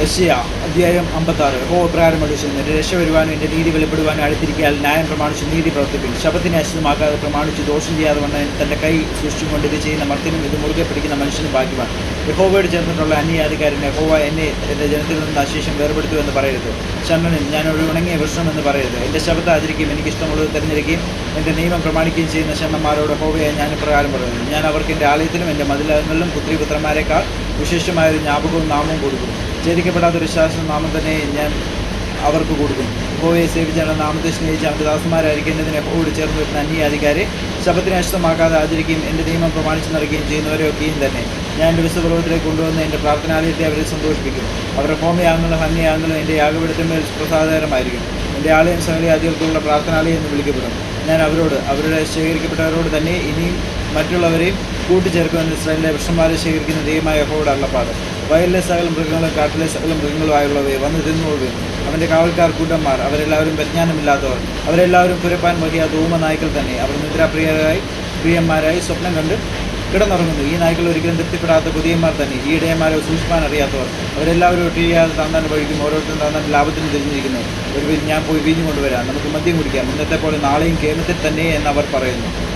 യശയ അധ്യായം അമ്പത്താറ്. ഹോ പ്രകാരം അടിച്ചു എന്റെ രക്ഷ വരുവാനും എന്റെ നീതി വെളിപ്പെടുവാനും അടുത്തിരിക്കാൻ ന്യായം പ്രമാണിച്ച് നീതി പ്രവർത്തിപ്പിക്കും ശബത്തിനെ അശ്വതമാക്കാതെ പ്രമാണിച്ച് ദോഷം ചെയ്യാതെ വണ്ണം തന്റെ കൈ സൂക്ഷിച്ചുകൊണ്ട് ഇത് ചെയ്യുന്ന മർത്തിനും ഇത് മുറുകെ പിടിക്കുന്ന മനുഷ്യനും ഭാഗ്യമാണ് യഹോവയോട് ചേർന്നിട്ടുള്ള അന്യാധികാരൻ യഹോവ എന്നെ എന്റെ ജനത്തിൽ നിന്ന് അശേഷം വേർപെടുത്തു എന്ന് പറയരുത്. ശമനൻ ഞാൻ ഒരു ഉണങ്ങിയ വൃക്ഷം എന്ന് പറയരുത്. എന്റെ ശബ്ദം ആചരിക്കുകയും എനിക്ക് ഇഷ്ടമുള്ളത് തിരഞ്ഞെടുക്കുകയും എന്റെ നിയമം പ്രമാണിക്കുകയും ചെയ്യുന്ന ശമന്മാരോട് ഹോവയെ ഞാൻ പ്രകാരം പറയുന്നു. ഞാൻ അവർക്ക് എന്റെ ആലയത്തിലും എന്റെ മതിലകങ്ങളിലും പുത്രിപുത്രന്മാരെക്കാൾ വിശേഷമായ ഒരു ജ്ഞാപകവും നാമവും കൊടുക്കും ഛേദിക്കപ്പെടാത്ത ഒരു ശാസ്ത്ര നാമം തന്നെ ഞാൻ അവർക്ക് കൊടുക്കും ഗോവയെ സേവിച്ചാണ് നാമത്തെ സ്നേഹിച്ച അവന്റെ ദാസന്മാരായിരിക്കേണ്ടതിന് എപ്പോഴും ചേർന്ന് വരുന്ന അന്യാധികാരെ. ശബത്തിനെ അശുദ്ധമാക്കാതെ ആചരിക്കുകയും എന്റെ നിയമം പ്രമാണിച്ച് നൽകുകയും ചെയ്യുന്നവരെയൊക്കെയും തന്നെ. ഞാൻ എന്റെ വിശ്വപർവത്തിലേക്ക് കൊണ്ടുവന്ന് എന്റെ പ്രാർത്ഥനാലയത്തെ അവരെ സന്തോഷിപ്പിക്കും. അവരുടെ ഹോമയാഗങ്ങളും ഹന്യയാഗങ്ങളും എന്റെ യാഗപീഠത്തിന്മേൽ പ്രസാദകരമായിരിക്കും. എന്റെ ആലയം സകലയാദികൾക്കുള്ള പ്രാർത്ഥനാലയം എന്ന് വിളിക്കപ്പെടും ഞാൻ അവരോട് അവരുടെ ശേഖരിക്കപ്പെട്ടവരോട് തന്നെ ഇനിയും മറ്റുള്ളവരെയും കൂട്ടിച്ചേർക്കുമെന്ന് ഇസ്രായേലിലെ വൃക്ഷന്മാരെ ശേഖരിക്കുന്ന ദൈവമായ യഹോയുടെ അള്ളപ്പാട് വയലിലെ സകല മൃഗങ്ങളും കാട്ടിലെ സകല മൃഗങ്ങളുമായുള്ളവയെ വന്ന് തിന്നുകൊള്ളുകയും അവന്റെ കാവൽക്കാർ കൂട്ടന്മാർ അവരെല്ലാവരും പരിജ്ഞാനമില്ലാത്തവർ അവരെല്ലാവരും പുരപ്പാൻ വഹിയാത്ത ഊമ നായ്ക്കൾ തന്നെ. അവർ നിദ്രാപ്രിയരായി പ്രിയന്മാരായി സ്വപ്നം കണ്ട് കിടന്നുറങ്ങുന്നു. ഈ നായ്ക്കൾ ഒരിക്കലും തൃപ്തിപ്പെടാത്ത പുതിയന്മാർ തന്നെ. ഈ ഇടയന്മാരെ സൂക്ഷിപ്പാൻ അറിയാത്തവർ. അവരെല്ലാവരും ഒട്ടിയാതെ താന്താൻ വഴിക്കും ഓരോരുത്തരും താന്താൻ ലാഭത്തിന് തിരിഞ്ഞിരിക്കുന്നു. ഒരു ഞാൻ പോയി വീഞ്ഞു കൊണ്ടുവരാം. നമുക്ക് മദ്യം കുടിക്കാം. ഇന്നത്തെ പോലെ നാളെയും കേരളത്തിൽ തന്നെ എന്ന് അവർ പറയുന്നു.